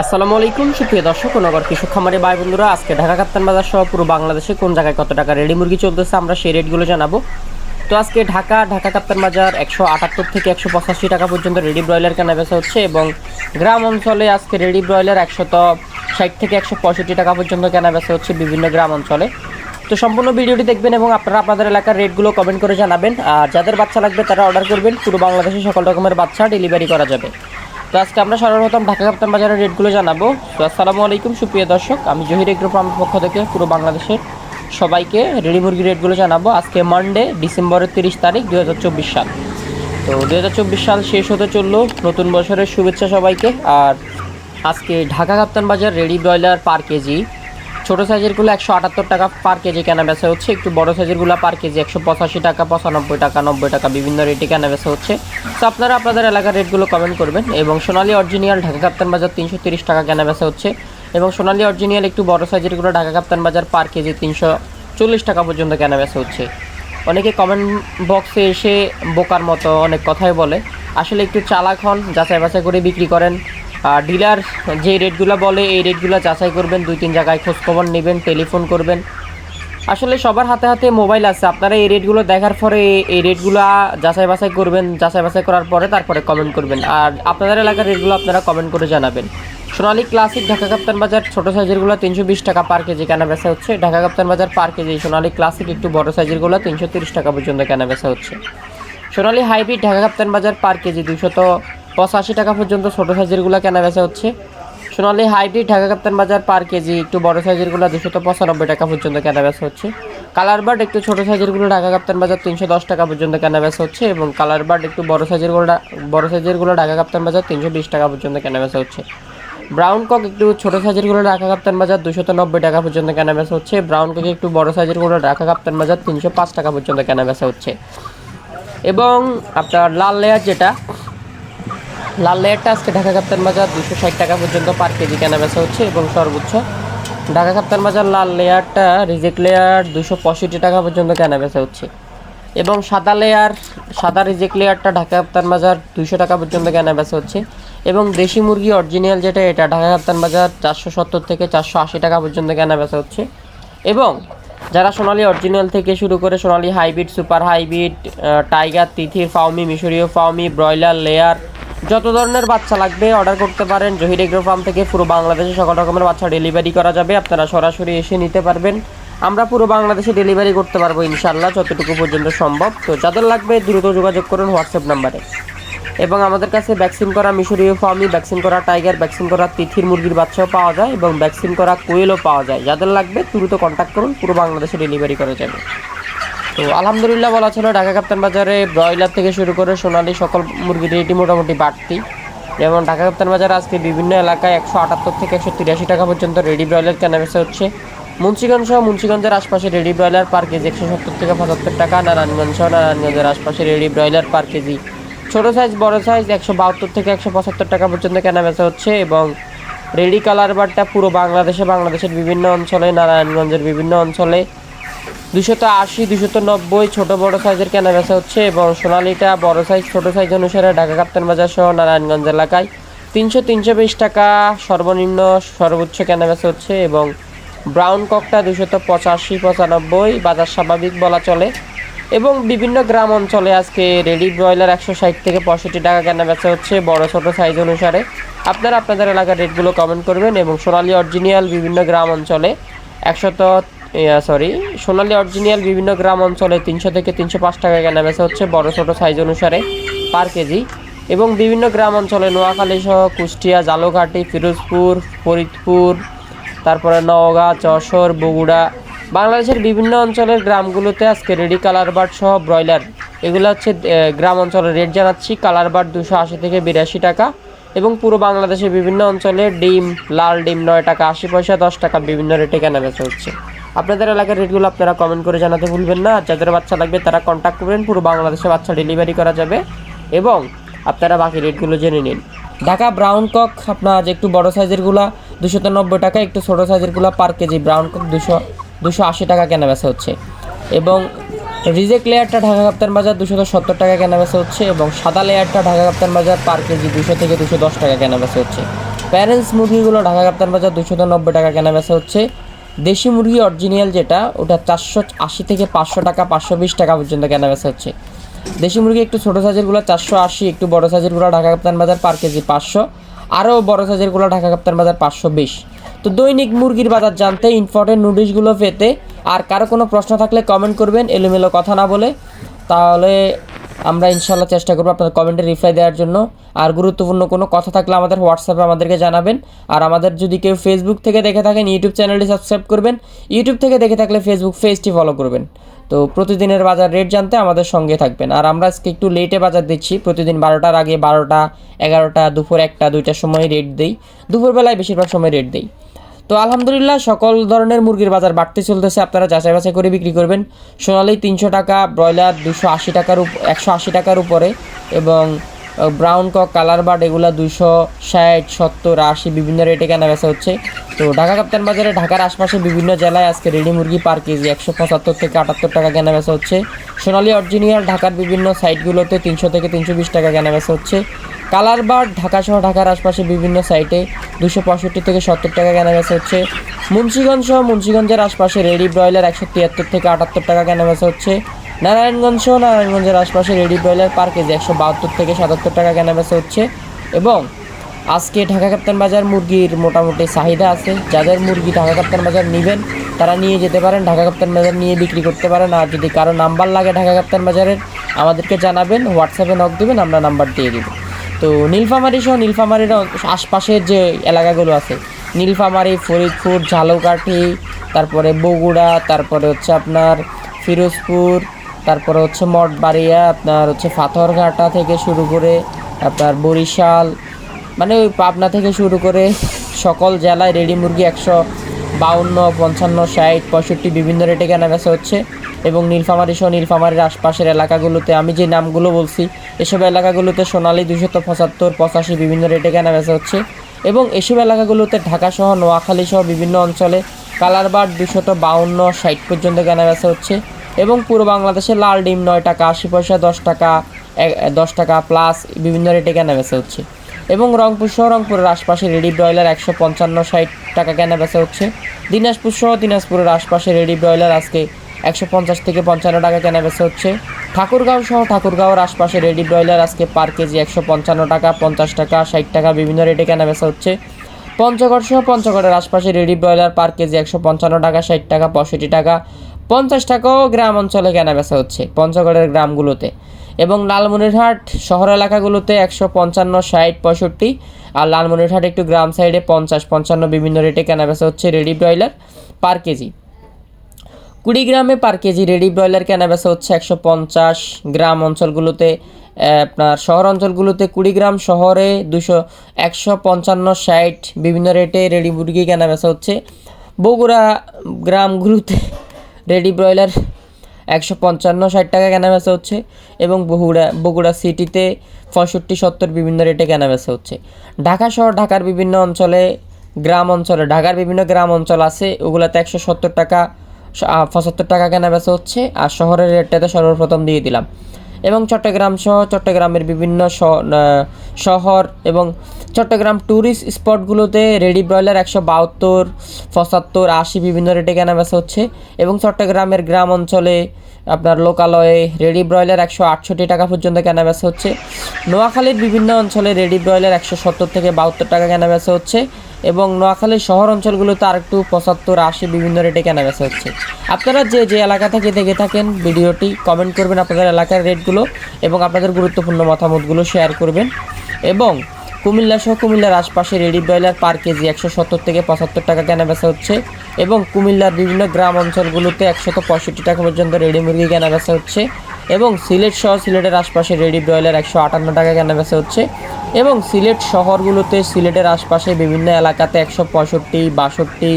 আসসালামু আলাইকুম, সুপ্রিয় দর্শক নগর কৃষক খামারে ভাই বন্ধুরা, আজকে ঢাকা কাপ্তান বাজার সহ পুরো বাংলাদেশে কোন জায়গায় কত টাকা রেডি মুরগি চলতেছে আমরা সেই রেটগুলো জানাব। তো আজকে ঢাকা ঢাকা কাপ্তান বাজার একশো আটাত্তর থেকে একশো পঁচাশি টাকা পর্যন্ত রেডি ব্রয়লার কেনা বেচা হচ্ছে এবং গ্রাম অঞ্চলে আজকে রেডি ব্রয়লার একশত ষাট থেকে একশো পঁয়ষট্টি টাকা পর্যন্ত কেনা বেচা হচ্ছে বিভিন্ন গ্রাম অঞ্চলে। তো সম্পূর্ণ ভিডিওটি দেখবেন এবং আপনারা আপনাদের এলাকার রেটগুলো কমেন্ট করে জানাবেন। আর যাদের বাচ্চা লাগবে তারা অর্ডার করবেন। পুরো বাংলাদেশে সকল রকমের বাচ্চা ডেলিভারি করা যাবে। তো আজকে আমরা সর্বপ্রথম ঢাকা কাপ্তান বাজারের রেটগুলো জানাব। তো আসসালামু আলাইকুম, সুপ্রিয় দর্শক। আমি জহির এগ্রো ফার্মের পক্ষ থেকে পুরো বাংলাদেশের সবাইকে রেডি মুরগির রেটগুলো জানাব। আজকে মানডে ডিসেম্বরের তিরিশ তারিখ দু হাজার চব্বিশ সাল। তো দু হাজার চব্বিশ সাল শেষ হতে চলল। নতুন বছরের শুভেচ্ছা সবাইকে। আর আজকে ঢাকা কাপ্তান বাজার রেডি ব্রয়লার পার কেজি ছোটো সাইজেরগুলো একশো আটাত্তর টাকা পার কেজি কেনা বেচা হচ্ছে। একটু বড় সাইজেরগুলো পার কেজি একশো পঁচাশি টাকা, পঁচানব্বই টাকা, নব্বই টাকা বিভিন্ন রেটে কেনা বেচা হচ্ছে। তো আপনারা আপনাদের এলাকার রেটগুলো কমেন্ট করবেন এবং সোনালী অরিজিনাল ঢাকা কাপ্তান বাজার তিনশো তিরিশ টাকা কেনা বেচা হচ্ছে এবং সোনালী অরিজিনাল একটু বড় সাইজেরগুলো ঢাকা কাপ্তান বাজার পার কেজি তিনশো চল্লিশ টাকা পর্যন্ত কেনা বেচা হচ্ছে। অনেকে কমেন্ট বক্সে এসে বোকার মতো অনেক কথাই বলে। আসলে একটু চালাক হন যাচাই বাছাই করে বিক্রি করেন ডিলার যে রেটগুলো বলে, এই রেটগুলো যাচাই করবেন, দুই তিন জায়গায় খোঁজখবর নেবেন টেলিফোন করবেন। আসলে সবার হাতে হাতে মোবাইল আছে। আপনারা এই রেটগুলো দেখার পরে এই রেটগুলো যাচাই বাছাই করবেন, যাচাই বাছাই করার পরে তারপরে কমেন্ট করবেন। আর আপনাদের এলাকার রেটগুলো আপনারা কমেন্ট করে জানাবেন। সোনালী ক্লাসিক ঢাকা কাপ্তান বাজার ছোটো সাইজেরগুলো তিনশো বিশ টাকা পার কেজি কেনা বেচা হচ্ছে। ঢাকা কাপ্তান বাজার পার কেজি সোনালী ক্লাসিক একটু বড় সাইজেরগুলো তিনশো তিরিশ টাকা পর্যন্ত কেনা বেচা হচ্ছে। সোনালী হাইব্রিড ঢাকা কাপ্তান বাজার পার কেজি দুশত পঁচাশি টাকা পর্যন্ত ছোটো সাইজেরগুলো কেনা বেচা হচ্ছে। সোনালী হাইব্রিড ঢাকা কাপ্তান বাজার পার কেজি একটু বড় সাইজেরগুলো দুশত পঁচানব্বই টাকা পর্যন্ত কেনা বেচা হচ্ছে। কালার বার্ড একটু ছোটো সাইজেরগুলো ঢাকা কাপ্তান বাজার তিনশো দশ টাকা পর্যন্ত কেনা বেচা হচ্ছে এবং কালার বার্ড একটু বড় সাইজেরগুলো বড় সাইজেরগুলো ঢাকা কাপ্তান বাজার তিনশো বিশ টাকা পর্যন্ত কেনা বেচা হচ্ছে। ব্রাউন কক একটু ছোটো সাইজেরগুলো ঢাকা কাপ্তান বাজার দুশত নব্বই টাকা পর্যন্ত কেনা বেচা হচ্ছে। ব্রাউন কক একটু বড় সাইজেরগুলো ঢাকা কাপ্তান বাজার তিনশো পাঁচ টাকা পর্যন্ত কেনা বেচা হচ্ছে। এবং আপনার লাল লেয়ার যেটা লাল লেয়ারটা আজকে ঢাকা কাপ্তান বাজার দুশো ষাট টাকা পর্যন্ত পার কেজি কেনা বেচা হচ্ছে এবং সর্বোচ্চ। ঢাকা কাপ্তান বাজার লাল লেয়ারটা, রিজেক্ট লেয়ার দুশো পঁয়ষট্টি টাকা পর্যন্ত কেনা বেচা হচ্ছে। এবং সাদা লেয়ার, সাদা রিজেক্ট লেয়ারটা ঢাকা কাপ্তান বাজার দুশো টাকা পর্যন্ত কেনা বেচা হচ্ছে। এবং দেশি মুরগি অরিজিনাল যেটা, এটা ঢাকা কাপ্তান বাজার চারশো সত্তর থেকে চারশো আশি টাকা পর্যন্ত কেনা বেচা হচ্ছে। এবং যারা সোনালি অরিজিনাল থেকে শুরু করে Sonali hybrid super hybrid tiger, তিথির ফাউমি মিশরীয় ফাউমি ব্রয়লার, লেয়ার যত ধরনের বাচ্চা লাগবে অর্ডার করতে পারেন। জহির এগ্রো ফার্ম থেকে পুরো বাংলাদেশে সকল রকমের বাচ্চা ডেলিভারি করা যাবে। আপনারা সরাসরি এসে নিতে পারবেন। আমরা পুরো বাংলাদেশে ডেলিভারি করতে পারব ইনশাল্লাহ যতটুকু পর্যন্ত সম্ভব। তো যাদের লাগবে দ্রুত যোগাযোগ করুন হোয়াটসঅ্যাপ নাম্বারে। এবং আমাদের কাছে ভ্যাকসিন করা মিশরীয় ফার্মি ভ্যাকসিন করা টাইগার ভ্যাকসিন করা তিথির মুরগির বাচ্চাও পাওয়া যায় এবং ভ্যাকসিন করা কোয়েলও পাওয়া যায়। যাদের লাগবে দ্রুত কন্ট্যাক্ট করুন, পুরো বাংলাদেশে ডেলিভারি করা যাবে। তো আলহামদুলিল্লাহ বলা ছিল। ঢাকা কাপ্তান বাজারে ব্রয়লার থেকে শুরু করে সোনালি সকল মুরগির রেটই মোটামুটি বাড়তি। যেমন ঢাকা কাপ্তান বাজারে আজকে বিভিন্ন এলাকায় একশো আটাত্তর থেকে একশো তিরাশি টাকা পর্যন্ত রেডি ব্রয়লার কেনা বেচা হচ্ছে। মুন্সিগঞ্জ সহ মুন্সিগঞ্জের আশপাশে রেডি ব্রয়লার পার কেজি একশো সত্তর থেকে পঁচাত্তর টাকা। নারায়ণগঞ্জ সহ নারায়ণগঞ্জের আশপাশে রেডি ব্রয়লার পার কেজি ছোটো সাইজ বড় সাইজ একশো বাহাত্তর থেকে একশো পঁচাত্তর টাকা পর্যন্ত কেনা বেচা হচ্ছে এবং রেডি কালার বারটা পুরো বাংলাদেশে, বাংলাদেশের বিভিন্ন অঞ্চলে, নারায়ণগঞ্জের বিভিন্ন অঞ্চলে দুশত আশি দুশত নব্বই ছোটো বড় সাইজের কেনা বেচা হচ্ছে এবং সোনালিটা বড় সাইজ, ছোটো সাইজ অনুসারে ঢাকা কাপ্তান বাজার সহ নারায়ণগঞ্জ এলাকায়। তিনশো তিনশো বিশ টাকা সর্বনিম্ন সর্বোচ্চ কেনা বেচা হচ্ছে এবং ব্রাউন ককটা দুশত পঁচাশি, পঁচানব্বই, বাজার স্বাভাবিক বলা চলে। এবং বিভিন্ন গ্রাম অঞ্চলে আজকে রেডি ব্রয়লার একশো ষাট থেকে পঁয়ষট্টি টাকা কেনা বেচা হচ্ছে বড় ছোটো সাইজ অনুসারে। আপনারা আপনাদের এলাকার রেটগুলো কমেন্ট করবেন এবং সোনালি অরিজিনিয়াল বিভিন্ন গ্রাম অঞ্চলে একশত সরি সোনালি অরিজিনাল বিভিন্ন গ্রাম অঞ্চলে তিনশো থেকে তিনশো পাঁচ টাকা কেনা বেচা হচ্ছে বড় ছোটো সাইজ অনুসারে পার কেজি এবং বিভিন্ন গ্রাম অঞ্চলে নোয়াখালী সহ কুষ্টিয়া, জালুঘাটি, ফিরোজপুর, ফরিদপুর, তারপরে নওগাঁ, যশোর, বগুড়া, বাংলাদেশের বিভিন্ন অঞ্চলের গ্রামগুলোতে আজকে রেডি কালার বার্ড সহ ব্রয়লার এগুলো হচ্ছে গ্রাম অঞ্চলের রেট জানাচ্ছি কালার বার্ড দুশো আশি থেকে বিরাশি টাকা এবং পুরো বাংলাদেশের বিভিন্ন অঞ্চলে ডিম, লাল ডিম নয় টাকা আশি পয়সা, দশ টাকা বিভিন্ন রেটে কেনা বেচা হচ্ছে। আপনাদের এলাকার রেটগুলো আপনারা কমেন্ট করে জানাতে ভুলবেন না। যাদের বাচ্চা লাগবে, তারা কন্ট্যাক্ট করবেন, পুরো বাংলাদেশে বাচ্চা ডেলিভারি করা যাবে এবং আপনারা বাকি রেটগুলো জেনে নিন। ঢাকা ব্রাউন কক, আপনার যে একটু বড় সাইজেরগুলা দুশো নব্বই টাকা, একটু ছোটো সাইজেরগুলো পার কেজি ব্রাউন কক দুশো দুশো আশি টাকা কেনা বেচা হচ্ছে। এবং রিজেক্ট লেয়ারটা ঢাকা কাপ্তান বাজার দুশো সত্তর টাকা কেনা বেচা হচ্ছে এবং সাদা লেয়ারটা ঢাকা কাপ্তান বাজার পার কেজি দুশো থেকে দুশো দশ টাকা কেনা বেচা হচ্ছে। প্যারেন্টস মুরগিগুলো ঢাকা কাপ্তান বাজার দুশো নব্বই টাকা কেনা বেচা হচ্ছে। দেশি মুরগি অরিজিনাল যেটা, ওটা চারশো আশি থেকে পাঁচশো টাকা, পাঁচশো বিশ টাকা পর্যন্ত কেনা বেচা হচ্ছে। দেশি মুরগি একটু ছোটো সাইজেরগুলো চারশো আশি, একটু বড়ো সাইজেরগুলো ঢাকা কাপ্তান বাজার পার কেজি পাঁচশো। আরও বড়ো সাইজেরগুলো ঢাকা কাপ্তান বাজার পাঁচশো বিশ। তো দৈনিক মুরগির বাজার জানতে ইম্পর্টেন্ট নোটিশগুলো পেতে, আর কারও কোনো প্রশ্ন থাকলে কমেন্ট করবেন, এলোমেলো কথা না বলে। তাহলে আমরা ইনশাল্লাহ চেষ্টা করব আপনাদের কমেন্টে রিপ্লাই দেওয়ার জন্য। আর গুরুত্বপূর্ণ কোনো কথা থাকলে আমাদের হোয়াটসঅ্যাপে আমাদেরকে জানাবেন। আর আমাদের যদি কেউ ফেসবুক থেকে দেখে থাকেন ইউটিউব চ্যানেলটি সাবস্ক্রাইব করবেন। ইউটিউব থেকে দেখে থাকলে ফেসবুক পেজটি ফলো করবেন। তো প্রতিদিনের বাজার রেট জানতে আমাদের সঙ্গে থাকবেন। আর আমরা আজকে একটু লেটে বাজার দিচ্ছি। প্রতিদিন বারোটার আগে বারোটা, এগারোটা, দুপুর একটা, দুইটার সময় রেট দিই। দুপুরবেলায় বেশিরভাগ সময় রেট দিই। তো আলহামদুলিল্লাহ, সকল ধরনের মুরগির বাজার বাড়তে চলতেছে। আপনারা যাচাই বাছাই করে বিক্রি করবেন। সোনালি তিনশো টাকা, ব্রয়লার দুশো আশি টাকার একশো আশি টাকার উপরে এবং ব্রাউন কক কালার বার্ড এগুলো দুশো ষাট, সত্তর, আশি, বিভিন্ন রেটে কেনা বেচা হচ্ছে। তো ঢাকা কাপ্তান বাজারে ঢাকার আশপাশে বিভিন্ন জেলায় আজকে রেডি মুরগি পার কেজি একশো পঁচাত্তর থেকে আটাত্তর টাকা কেনা বেচা হচ্ছে। সোনালি অরিজিনিয়াল ঢাকার বিভিন্ন সাইটগুলোতে তিনশো থেকে তিনশো বিশ টাকা কেনা বেচা হচ্ছে। কালার বার্ড ঢাকা সহ ঢাকার আশপাশে বিভিন্ন সাইটে দুশো পঁয়ষট্টি থেকে সত্তর টাকা কেনা বেচা হচ্ছে। মুন্সিগঞ্জ সহ মুন্সিগঞ্জের আশপাশে রেডি ব্রয়লার একশো তিয়াত্তর থেকে আটাত্তর টাকা কেনা বেচা হচ্ছে। নারায়ণগঞ্জ সহ নারায়ণগঞ্জের আশপাশে রেডি ব্রয়লার পার কেজি একশো বাহাত্তর থেকে সাতাত্তর টাকা কেনা বেচা হচ্ছে। এবং আজকে ঢাকা কাপ্তান বাজার মুরগির মোটামুটি চাহিদা আছে। যাদের মুরগি ঢাকা কাপ্তান বাজার নেবেন, তারা নিয়ে যেতে পারেন, ঢাকা কাপ্তান বাজার নিয়ে বিক্রি করতে পারেন। আর যদি কারও নাম্বার লাগে ঢাকা কাপ্তান বাজারের, আমাদেরকে জানাবেন, হোয়াটসঅ্যাপে নক দেবেন, আমরা নাম্বার দিয়ে দিব। তো নীলফামারি সহ নীলফামারির আশপাশের যে এলাকাগুলো আছে, নীলফামারি, ফরিদপুর, ঝালকাঠি, তারপরে বগুড়া, তারপরে হচ্ছে আপনার ফিরোজপুর, তারপরে হচ্ছে মঠবাড়িয়া, আপনার হচ্ছে পাথরঘাটা থেকে শুরু করে আপনার বরিশাল মানে ওই পাবনা থেকে শুরু করে সকল জেলায় রেডি মুরগি একশো বাউন্ন, পঞ্চান্ন, ষাট, পঁয়ষট্টি বিভিন্ন রেটে কেনা বেচা হচ্ছে। এবং নীলফামারি সহ নীলফামারির আশপাশের এলাকাগুলোতে আমি যে নামগুলো বলছি, এসব এলাকাগুলোতে সোনালি দুশত পঁচাত্তর, পঁচাশি বিভিন্ন রেটে কেনা বেচা হচ্ছে এবং এসব এলাকাগুলোতে ঢাকা সহ, নোয়াখালী সহ বিভিন্ন অঞ্চলে কালারবার দুশত বাউন্ন, ষাট পর্যন্ত কেনা বেচা হচ্ছে এবং পুরো বাংলাদেশে লাল ডিম নয় টাকা, আশি পয়সা দশ টাকা দশ টাকা প্লাস বিভিন্ন রেটে কেনা বেচা হচ্ছে এবং রংপুর সহ, রংপুরের আশপাশে রেডি ব্রয়লার একশো পঞ্চান্ন, ষাট টাকা কেনা বেচা হচ্ছে। দিনাজপুর সহ, দিনাজপুরের আশপাশে রেডি ব্রয়লার আজকে একশো পঞ্চাশ থেকে পঞ্চান্ন টাকা কেনা বেচা হচ্ছে। ঠাকুরগাঁও সহ ঠাকুরগাঁওয়ের আশপাশে রেডি ব্রয়লার আজকে পার কেজি একশো পঞ্চান্ন টাকা, পঞ্চাশ টাকা, ষাট টাকা বিভিন্ন রেটে কেনা বেচা হচ্ছে। পঞ্চগড় সহ পঞ্চগড়ের আশপাশে রেডি ব্রয়লার পার কেজি একশো পঞ্চান্ন টাকা, ষাট টাকা, পঁয়ষট্টি টাকা, পঞ্চাশ টাকাও গ্রাম অঞ্চলে কেনা বেচা হচ্ছে পঞ্চগড়ের গ্রামগুলোতে। এবং লালমনিরহাট শহর এলাকাগুলোতে একশো পঞ্চান্ন, ষাট, পঁয়ষট্টি আর লালমনিরহাট একটু গ্রাম সাইডে পঞ্চাশ, পঞ্চান্ন বিভিন্ন রেটে কেনা বেচা হচ্ছে রেডি ব্রয়লার পার কেজি। কুড়িগ্রামে পার কেজি রেডি ব্রয়লার কেনা বেচা হচ্ছে একশো পঞ্চাশ গ্রাম অঞ্চলগুলোতে আপনার শহর অঞ্চলগুলোতে কুড়িগ্রাম শহরে দুশো একশো পঞ্চান্ন ষাট বিভিন্ন রেটে রেডি মুরগি কেনা বেচা হচ্ছে। বগুড়া গ্রামগুলোতে রেডি ব্রয়লার একশো পঞ্চান্ন ষাট টাকা কেনা বেচা হচ্ছে এবং বগুড়া বগুড়া সিটিতে পঁয়ষট্টি সত্তর বিভিন্ন রেটে কেনা বেচা হচ্ছে। ঢাকা শহর ঢাকার বিভিন্ন অঞ্চলে গ্রাম অঞ্চলে, ঢাকার বিভিন্ন গ্রাম অঞ্চল আছে, ওগুলোতে একশো সত্তর টাকা পঁচাত্তর টাকা কেনা বেচা হচ্ছে, আর শহরের রেটটাতে সর্বপ্রথম দিয়ে দিলাম। এবং চট্টগ্রাম সহ চট্টগ্রামের বিভিন্ন শহর এবং চট্টগ্রাম ট্যুরিস্ট স্পটগুলোতে রেডি ব্রয়লার একশো বাহাত্তর, পঁচাত্তর, আশি বিভিন্ন রেটে কেনা বেচা হচ্ছে। এবং চট্টগ্রামের গ্রাম অঞ্চলে আপনার লোকালয়ে রেডি ব্রয়লার একশো আটষট্টি টাকা পর্যন্ত কেনা বেচা হচ্ছে। নোয়াখালীর বিভিন্ন অঞ্চলে রেডি ব্রয়লার একশো সত্তর থেকে বাহাত্তর টাকা কেনা বেচা হচ্ছে। এবং নোয়াখালীর শহর অঞ্চলগুলোতে আরেকটু পঁচাত্তর, আশি বিভিন্ন রেটে কেনা বেচা হচ্ছে। আপনারা যে যে এলাকা থেকে দেখে থাকেন ভিডিওটি কমেন্ট করবেন আপনাদের এলাকার রেটগুলো এবং আপনাদের গুরুত্বপূর্ণ মতামতগুলো শেয়ার করবেন। এবং কুমিল্লা সহ কুমিল্লার আশপাশে রেডি ব্রয়লার পার কেজি একশো সত্তর থেকে পঁচাত্তর টাকা কেনা বেচা হচ্ছে এবং কুমিল্লার বিভিন্ন গ্রাম অঞ্চলগুলোতে একশত পঁয়ষট্টি টাকা পর্যন্ত রেডি মুরগি কেনা বেচা হচ্ছে এবং সিলেট সহ সিলেটের আশপাশে রেডি ব্রয়লার একশো আটান্ন টাকা কেনা বেচা হচ্ছে। এবং সিলেট শহরগুলোতে সিলেটের আশপাশে বিভিন্ন এলাকাতে একশো পঁয়ষট্টি, বাষট্টি,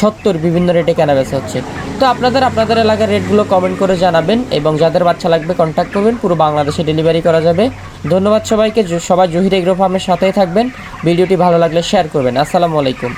সত্তর বিভিন্ন রেটে কেনাবেচা হচ্ছে। তো আপনাদের আপনাদের এলাকার রেটগুলো কমেন্ট করে জানাবেন এবং যাদের বাচ্চা লাগবে কন্ট্যাক্ট করবেন, পুরো বাংলাদেশে ডেলিভারি করা যাবে। ধন্যবাদ সবাইকে সবাই জহির এগ্রো ফার্মের সাথেই থাকবেন। ভিডিওটি ভালো লাগলে শেয়ার করবেন। আসসালামু আলাইকুম।